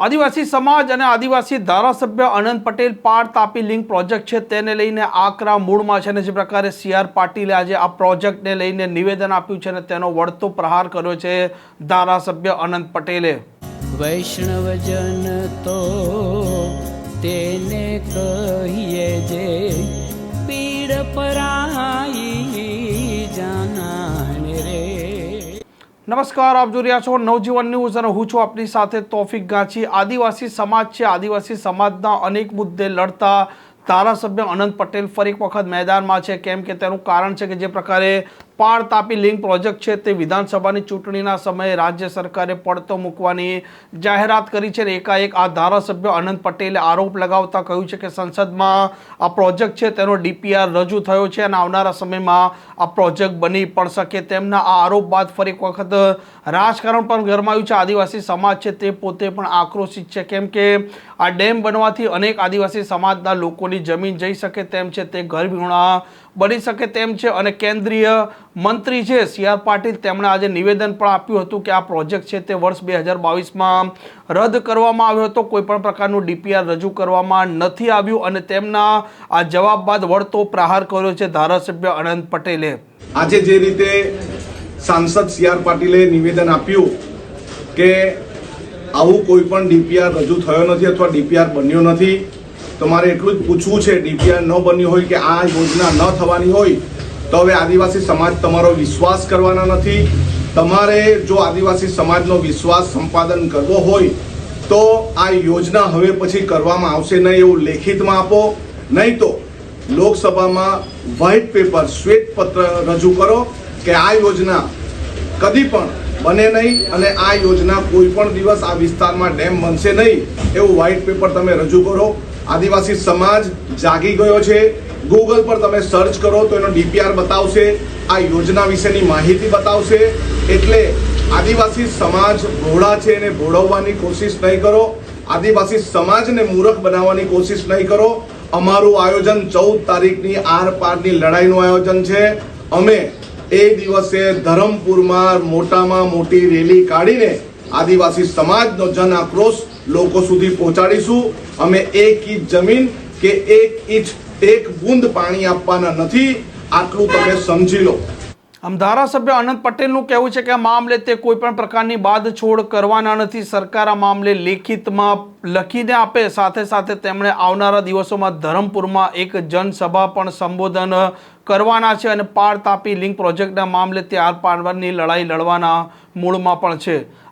આદિવાસી સમાજ અને આદિવાસી ધારાસભ્ય અનંત પટેલ પાર તાપી લિંક પ્રોજેક્ટ છે. તેને લઈને આકરા મૂળમાં છે અને જે પ્રકારે સી આર પાટીલે આજે આ પ્રોજેક્ટને લઈને નિવેદન આપ્યું છે અને તેનો વળતો પ્રહાર કર્યો છે ધારાસભ્ય અનંત પટેલે. વૈષ્ણવજન તો તેને કહીએ જે પીડ પરાઈ જાનાને રે. નમસ્કાર, આપ જોઈ રહ્યા છો નવજીવન ન્યૂઝ અને હું છું આપની સાથે તોફિક ગાંચી. આદિવાસી સમાજ છે. આદિવાસી સમાજના અનેક મુદ્દે લડતા ધારાસભ્ય અનંત પટેલ ફરી એક વખત મેદાનમાં છે. કેમ કે તેનું કારણ છે કે જે પ્રકારે પાર તાપી લિંક પ્રોજેક્ટ છે તે વિધાનસભાની ચૂંટણીના સમયે રાજ્ય સરકારે પડતો મૂકવાની જાહેરાત કરી છે અને એકાએક આ ધારાસભ્ય અનંત પટેલે આરોપ લગાવતા કહ્યું છે કે સંસદમાં આ પ્રોજેક્ટ છે તેનો ડીપીઆર રજૂ થયો છે અને આવનારા સમયમાં આ પ્રોજેક્ટ બની પણ શકે તેમના આ આરોપ બાદ ફરી એક વખત રાજકારણ પણ ગરમાયું છે. આદિવાસી સમાજ છે તે પોતે પણ આક્રોશિત છે. કેમ કે આ ડેમ બનવાથી અનેક આદિવાસી સમાજના લોકોની જમીન જઈ શકે તેમ છે. તે વિહોણા બની શકે તેમ છે અને કેન્દ્રીય મંત્રી છે સી આર પાટીલ તેમણે આજે નિવેદન પણ આપ્યું હતું કે આ પ્રોજેક્ટ છે તે વર્ષ બે હજાર બાવીસમાં રદ કરવામાં આવ્યો હતો. કોઈપણ પ્રકારનું ડીપીઆર રજૂ કરવામાં નથી આવ્યું અને તેમના આ જવાબ બાદ વળતો પ્રહાર કર્યો છે ધારાસભ્ય અનંત પટેલે. આજે જે રીતે સાંસદ સી આર પાટીલે નિવેદન આપ્યું કે આવું કોઈ પણ ડીપીઆર રજૂ થયો નથી અથવા ડીપીઆર બન્યો નથી તો મારે એટલું જ પૂછવું છે, ડીપીઆર ન બની હોય કે આ યોજના ન થવાની હોય, તો હવે આદિવાસી સમાજ તમારો વિશ્વાસ કરવાના નથી. તમારે જો આદિવાસી સમાજનો વિશ્વાસ સંપાદન કરવો હોય, તો આ યોજના હવે પછી કરવામાં આવશે નહીં એવું લેખિતમાં આપો. નહીં તો લોકસભામાં વ્હાઇટ પેપર શ્વેત પત્ર રજૂ કરો કે આ યોજના કદી પણ બને નહીં અને આ યોજના કોઈ પણ દિવસ આ વિસ્તારમાં ડેમ બનશે નહીં એવું વ્હાઇટ પેપર તમે રજૂ કરો. આદિવાસી સમાજ જાગી ગયો છે. ગૂગલ પર તમે સર્ચ કરો તો એનો ડીપીઆર બતાવશે. આ યોજના વિશેની માહિતી બતાવશે. એટલે આદિવાસી સમાજ ભોળા છે એને ભોળવવાની કોશિશ નહીં કરો. આદિવાસી સમાજને મૂરખ બનાવવાની કોશિશ નહીં કરો. અમારું આયોજન ચૌદ તારીખની આર પારની લડાઈનું આયોજન છે. અમે એ દિવસે ધરમપુરમાં મોટામાં મોટી રેલી કાઢીને આદિવાસી સમાજનો જન આક્રોશ લોકો સુધી પહોંચાડીશું. અમે એક ઇંચ જમીન કે એક ઇંચ, એક બૂંદ પાણી આપવાના નથી. આટલું તમે સમજી લો. આમ ધારાસભ્ય અનંત પટેલનું કહેવું છે કે આ મામલે તે કોઈ પણ પ્રકારની બાદછોડ કરવાના નથી. સરકાર આ મામલે લેખિતમાં લખીને આપે. સાથે સાથે તેમણે આવનારા દિવસોમાં ધરમપુરમાં એક જનસભા પણ સંબોધન કરવાના છે અને પાર તાપી લિંક પ્રોજેક્ટના મામલે તે આર પાડવાની લડાઈ લડવાના મૂળમાં પણ છે.